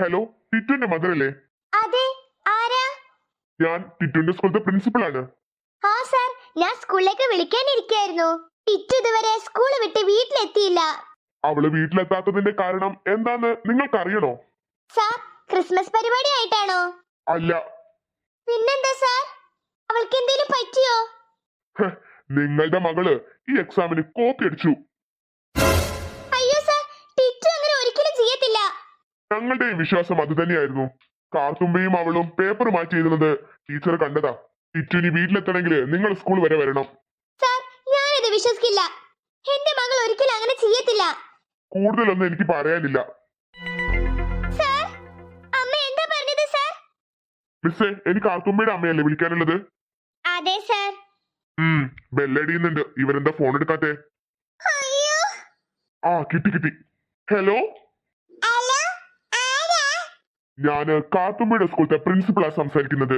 Hello ടിറ്റുന്റെ അല്ലേ? അതെ ആരാ? ഞാൻ ടിറ്റുന്റെ സ്കൂളിലെ principal ആണ്. ആ സർ ഞാൻ സ്കൂളിലേക്ക് വിളിക്കാനിരിക്കായിരുന്നു ടിറ്റു ഇതുവരെ സ്കൂൾ വിട്ട് വീട്ടിലെത്തിയില്ല. അവൾ വീട്ടിലെത്താത്തതിന്റെ കാരണം എന്താന്ന് നിങ്ങൾക്ക് അറിയണോ സാർ ക്രിസ്മസ് പരിപാടി ആയിട്ടാണോ? അല്ല. പിന്നെന്താ സാർ അവൾക്ക് എന്തെങ്കിലും പറ്റിയോ നിങ്ങളുടെ മകൾ ഈ എക്സാമിന് കോപ്പി അടിച്ചു. ഞങ്ങളുടെയും വിശ്വാസം അത് തന്നെയായിരുന്നു. കാർത്തുമ്പയും അവളും പേപ്പർ മാറ്റി എഴുതുന്നത് ടീച്ചർ കണ്ടതാ. ടിറ്റുനി വീട്ടിലെത്തണമെങ്കിൽ നിങ്ങൾ സ്കൂൾ വരെ വരണം. സാർ ഇത് വിശ്വസിക്കില്ല. എന്റെ മകൾ ഒരിക്കലും അങ്ങനെ ചെയ്യത്തില്ല. കൂടുതലൊന്നും എനിക്ക് പറയാനില്ല. സാർ അമ്മ എന്താ പറഞ്ഞത് സാർ മിസ്സേ എനിക്ക് കാർത്തുമ്പയുടെ അമ്മയല്ലേ വിളിക്കാനുള്ളത്? അതെ സാർ ഉം ബെല്ലടിയുന്നുണ്ട്. ഇവരെന്താ ഫോൺ എടുക്കാത്തെ? അയ്യോ. ആ കിട്ടി കിട്ടി. ഹലോ ഞാൻ കാർത്തുമ്പയുടെ സ്കൂളത്തെ പ്രിൻസിപ്പളാ സംസാരിക്കുന്നത്.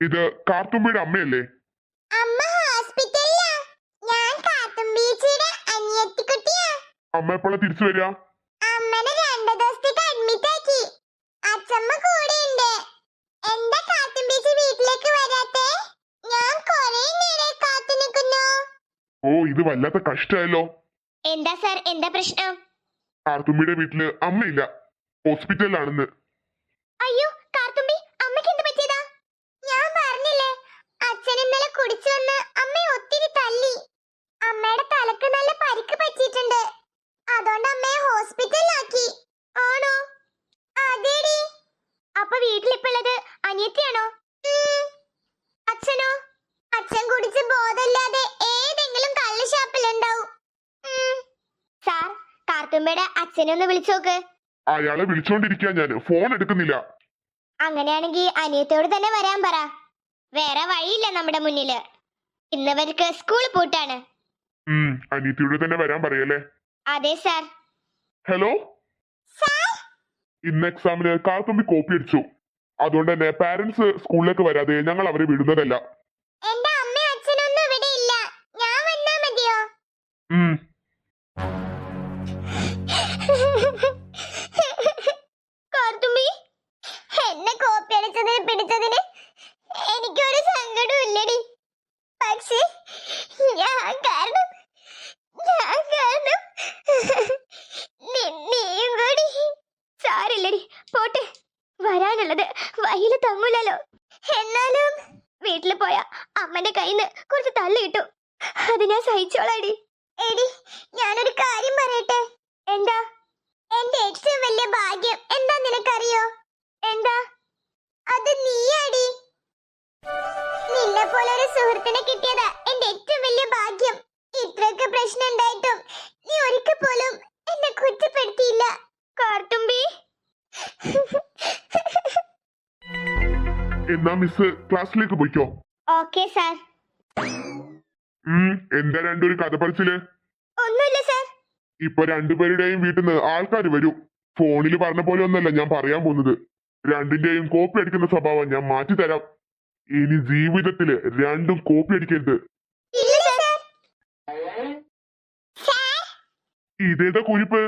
ഇത് കാർത്തുമ്പയുടെ അമ്മയല്ലേ? അമ്മ ഞാൻ എപ്പോഴാ തിരിച്ചു വരിക? ഞാൻ ഓ ഇത് വല്ലാത്ത കഷ്ടായല്ലോ എന്താ സാർ എന്താ പ്രശ്നം? കാർത്തുമ്പയുടെ വീട്ടിൽ അമ്മയില്ല. ഹോസ്പിറ്റലിലാണെന്ന് അയ്യോ കാർത്തുമ്പി അമ്മയ്ക്ക് എന്ത് പറ്റിയതാ ഞാൻ പറഞ്ഞില്ലേ അച്ഛൻ ഇന്നലെ കുടിച്ചു വന്ന് അമ്മയെ ഒത്തിരി തല്ലി തലക്ക് നല്ല പരിക്ക് പറ്റിയിട്ടുണ്ട്. അതുകൊണ്ട് അമ്മയെ ഹോസ്പിറ്റലിലാക്കി ആണോ? അതേടി. അപ്പൊ വീട്ടിലിപ്പുള്ളത് അനിയത്തിയാണോ? അച്ഛനോ? അച്ഛൻ കുടിച്ച് ബോധമില്ലാതെ ഏതെങ്കിലും കള്ള് ഷാപ്പിലുണ്ടാവും. സാർ കാർത്തുമ്പയുടെ അച്ഛനെ ഒന്ന് വിളിച്ചു നോക്ക്. അയാളെ വിളിച്ചോണ്ടിരിക്കാൻ ഞാൻ ഫോൺ എടുക്കുന്നില്ല. അങ്ങനെയാണെങ്കിൽ അനിയത്തോട് തന്നെ വരാൻ പറ. വേറെ വഴിയില്ല നമ്മുടെ മുന്നിൽ. ഇന്നവർക്ക് സ്കൂൾ പൂട്ടാണ്. ഉം. അനീത്തിയുടെ തന്നെ വരാൻ പറയല്ലേ? അതെ സാർ ഹലോ ഇന്ന് എക്സാമിന് കാർത്തുമ്പി കോപ്പി അടിച്ചു. അതുകൊണ്ട് തന്നെ പാരന്റ്സ് സ്കൂളിലേക്ക് വരാതെ ഞങ്ങൾ അവരെ വിടുന്നതല്ല. എന്റെ അമ്മയും അച്ഛനൊന്നും ഇവിടെ ഇല്ല. ഞാൻ വന്നാ മതിയോ? ഉം. സാരില്ലടി പോട്ടെ. വരാനുള്ളത് വഴിയിൽ തങ്ങൂലല്ലോ എന്നാലും വീട്ടിൽ പോയ അമ്മന്റെ കയ്യിൽ നിന്ന് കുറച്ച് തള്ളി കിട്ടും. അത് ഞാൻ സഹിച്ചോളാടി. എടി ഞാനൊരു കാര്യം പറയട്ടെ. എന്താ? എന്റെ ഏറ്റവും വലിയ ഭാഗ്യം എന്നാ മിസ് ക്ലാസ്സിലേക്ക് പോയിക്കോ? ഓക്കെ സർ എന്താ രണ്ടൊരു കഥ പറച്ചിൽ ഒന്നുമില്ല സർ ഇപ്പൊ രണ്ടുപേരുടെയും വീട്ടിൽ നിന്ന് ആൾക്കാർ വരും. ഫോണിൽ പറഞ്ഞ പോലെ ഒന്നല്ല ഞാൻ പറയാൻ പോകുന്നത്. രണ്ടിന്റെയും കോപ്പി അടിക്കുന്ന സ്വഭാവം ഞാൻ മാറ്റി തരാം. ഇനി ജീവിതത്തിൽ രണ്ടും കോപ്പി അടിക്കരുത്. ഇതേതാ കുരിപ്പ്?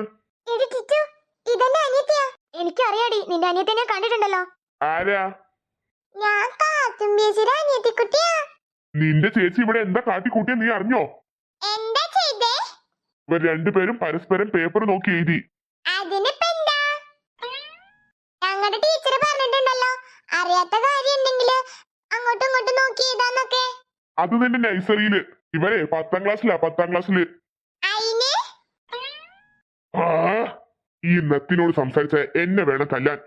എനിക്കറിയാടി നിന്റെ അനിയത്തെ ഞാൻ കണ്ടിട്ടുണ്ടല്ലോ. ആരാ? അനിയത്തിക്കുട്ടിയാ? നിന്റെ ചേച്ചി ഇവിടെ എന്താ കാട്ടിക്കൂട്ടിയ നീ അറിഞ്ഞോ? എന്താ ചെയ്തേ? ഇവർ രണ്ടുപേരും പരസ്പരം പേപ്പർ നോക്കി എഴുതി. ഞങ്ങളുടെ ടീച്ചർ പറഞ്ഞിട്ടുണ്ടല്ലോ അറിയാത്ത കാര്യം ഉണ്ടെങ്കിൽ അങ്ങോട്ടും ഇങ്ങോട്ടും നോക്കി എഴുതാന്നൊക്കെ. അത് നിന്റെ നഴ്സറിയിൽ. ഇവരെ പത്താം ക്ലാസ്സിലാ പത്താം ക്ലാസ്സിൽ. അയിന്? ആ ഈ നത്തിനോട് സംസാരിച്ച എന്നെ വേണം തല്ലാൻ.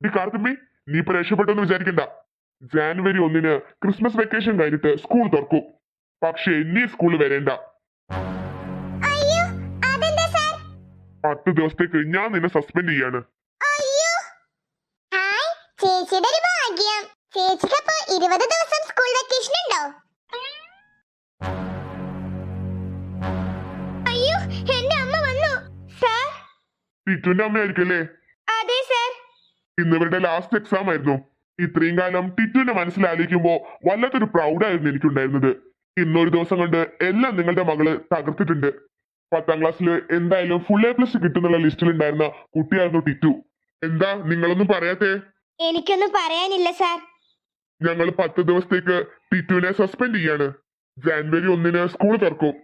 ഈ കാർത്തുമ്പി നീ ഇപ്പൊ രക്ഷപ്പെട്ടെന്ന് വിചാരിക്കണ്ട. ജാനുവരി ഒന്നിന് ക്രിസ്മസ് വെക്കേഷൻ കഴിഞ്ഞിട്ട് സ്കൂൾ തുറക്കും. പക്ഷെ നീ സ്കൂളിൽ വരേണ്ട. പത്ത് ദിവസത്തേക്ക് ഞാൻ നിന്നെ സസ്പെൻഡ് ചെയ്യാണ്. ചേച്ചിയുടെ ഒരു ഭാഗ്യം. ചേച്ചിക്ക് അപ്പൊ ഇരുപത് ദിവസം സ്കൂൾ വെക്കേഷൻ ഉണ്ടോ? അയ്യോ എന്റെ അമ്മ വന്നു. സാർ ടിറ്റുന്റെ അമ്മയായിരിക്കല്ലേ അതെ സാർ ഇന്ന് ഇവരുടെ ലാസ്റ്റ് എക്സാം ആയിരുന്നു. ഇത്രയും കാലം ടിറ്റുവിന്റെ മനസ്സിൽ ആലോചിക്കുമ്പോ വല്ലാത്തൊരു എനിക്ക് എനിക്കുണ്ടായിരുന്നത്. ഇന്നൊരു ദിവസം കൊണ്ട് എല്ലാം നിങ്ങളുടെ മകൾ തകർത്തിട്ടുണ്ട്. പത്താം ക്ലാസ്സിൽ എന്തായാലും ഫുൾ എ പ്ലസ് കിട്ടുന്നുള്ള ലിസ്റ്റിൽ ഉണ്ടായിരുന്ന കുട്ടിയായിരുന്നു ടിറ്റു. എന്താ നിങ്ങളൊന്നും പറയാത്തേ? എനിക്കൊന്നും പറയാനില്ല സാർ ഞങ്ങൾ പത്ത് ദിവസത്തേക്ക് ടിറ്റുവിനെ സസ്പെൻഡ് ചെയ്യാണ്. ജാനുവരി ഒന്നിന് സ്കൂൾ തുറക്കും.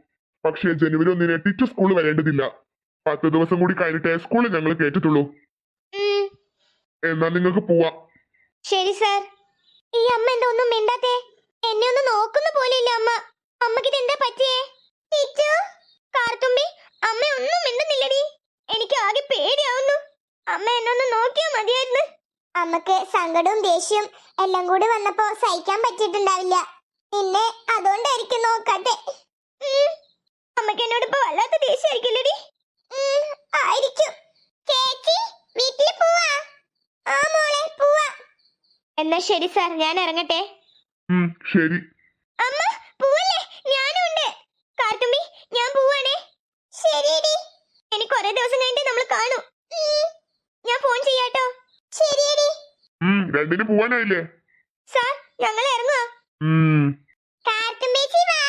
പക്ഷേ ജനുവരി ഒന്നിന് ടിറ്റു സ്കൂൾ വരേണ്ടതില്ല. പത്ത് ദിവസം കൂടി കഴിഞ്ഞിട്ടേ സ്കൂളിൽ ഞങ്ങൾ കേട്ടിട്ടുള്ളൂ എന്നാ എന്നാൽ നിങ്ങൾക്ക് പോവാം. ശരി സാർ ഈ അമ്മ എന്താ ഒന്നും മിണ്ടാത്തെ? എന്നെ ഒന്ന് നോക്കുന്ന പോലെ ഇല്ല അമ്മ. അമ്മയ്ക്ക് ഇത് എന്താ പറ്റിയേ കാർത്തുമ്പി അമ്മ ഒന്നും മിണ്ടുന്നില്ലടി. എനിക്ക് ആകെ പേടിയാവുന്നു. അമ്മ എന്നൊന്ന് നോക്കിയാ മതിയായിരുന്നു. അമ്മയ്ക്ക് സങ്കടവും ദേഷ്യവും എല്ലാം കൂടി വന്നപ്പോ സഹിക്കാൻ പറ്റിയിട്ടുണ്ടാവില്ല. നിന്നെ അതുകൊണ്ടായിരിക്കും നോക്കാത്തെ. ഉം. അമ്മയ്ക്ക് എന്നോട് ഇപ്പൊ വല്ലാത്ത ദേഷ്യമായിരിക്കില്ലടി ആയിരിക്കും ചേച്ചി വീട്ടിൽ പോവാ ആ മോളെ പോവാ എന്നാ ശരി സാർ ഞാൻ ഇറങ്ങട്ടെ. ശരി. അമ്മ പോവല്ലേ? ഞാനുണ്ട്. കാർത്തുമ്പി ഞാൻ പോവാണേ. ശരിയടി. എനിക്ക് കുറെ ദിവസം കഴിഞ്ഞിട്ട് നമ്മൾ കാണും. ഞാൻ ഫോൺ ചെയ്യാട്ടോ. ശരിയടി. രണ്ടിന് പോവാനായില്ലേ? സാർ ഞങ്ങൾ ഇറങ്ങുക കാർത്തുമ്പേച്ചി വാ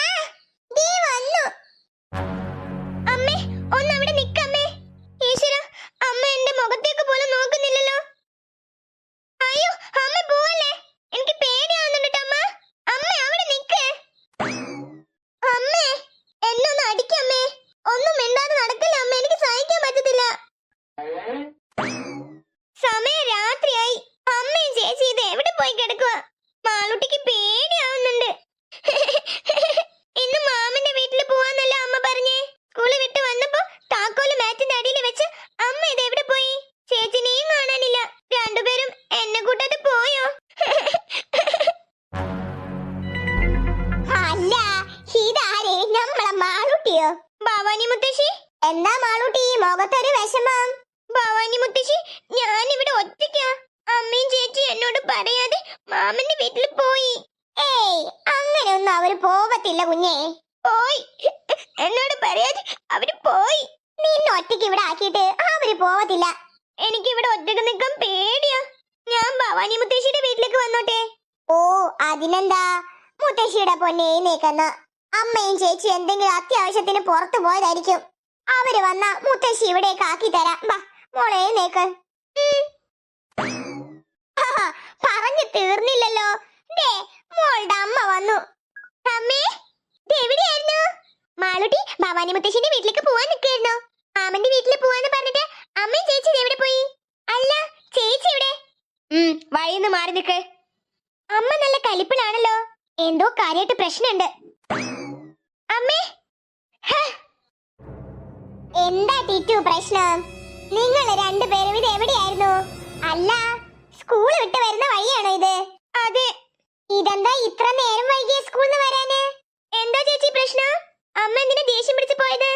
കുഞ്ഞേ. പോയി എന്നോട് പറയാതെ അവർ പോയി. നിന്നെ ഒറ്റയ്ക്ക് ഇവിടെ ആക്കിയിട്ട് അവർ പോവത്തില്ല. എനിക്ക് ഇവിടെ ഒറ്റയ്ക്ക് നിൽക്കാൻ പേടിയാ. ഞാൻ ഭവാനി മുത്തശ്ശിയുടെ വീട്ടിലേക്ക് വന്നോട്ടെ. ഓ അതിനെന്താ? മുത്തശ്ശിയുടെ പൊന്നെ നീക്കുന്ന അമ്മയും ചേച്ചി എന്തെങ്കിലും അത്യാവശ്യത്തിന് പുറത്തു പോയതായിരിക്കും. അവർ വന്ന മുത്തശ്ശി ഇവിടേക്ക് ആക്കി തരാം. മോളെ നീക്ക് പറഞ്ഞു തീർന്നില്ലല്ലോ. ദേ മോളുടെ അമ്മ വന്നു. അമ്മേ. എവിടെയായിരുന്നു മാളുട്ടി ഭവാനി മുത്തശ്ശിന്റെ വീട്ടിലേക്ക് പോവാൻ നിൽക്കായിരുന്നു മാമന്റെ വീട്ടിൽ പോവാന്ന് പറഞ്ഞിട്ട് അമ്മയും ചേച്ചി എവിടെ പോയി? അല്ല ചേച്ചി എവിടെ? വഴിന്ന് മാറി നിൽക്ക്. അമ്മ നല്ല കലിപ്പിലാണല്ലോ. എന്തോ കാര്യമായിട്ട് പ്രശ്നമുണ്ട്. അമ്മേ. എന്താ ടിറ്റു പ്രശ്നം? നിങ്ങൾ രണ്ടുപേരും ഇത് എവിടെയായിരുന്നു? അല്ല സ്കൂൾ വിട്ട് വരുന്ന വഴിയാണോ ഇത്? അതെ. ഇതെന്താ ഇത്ര നേരം വൈകിയ സ്കൂളിൽ വരാന്? എന്താ ചേച്ചി പ്രശ്നം? അമ്മ എന്തിനാ ദേഷ്യം പിടിച്ചു പോയത്?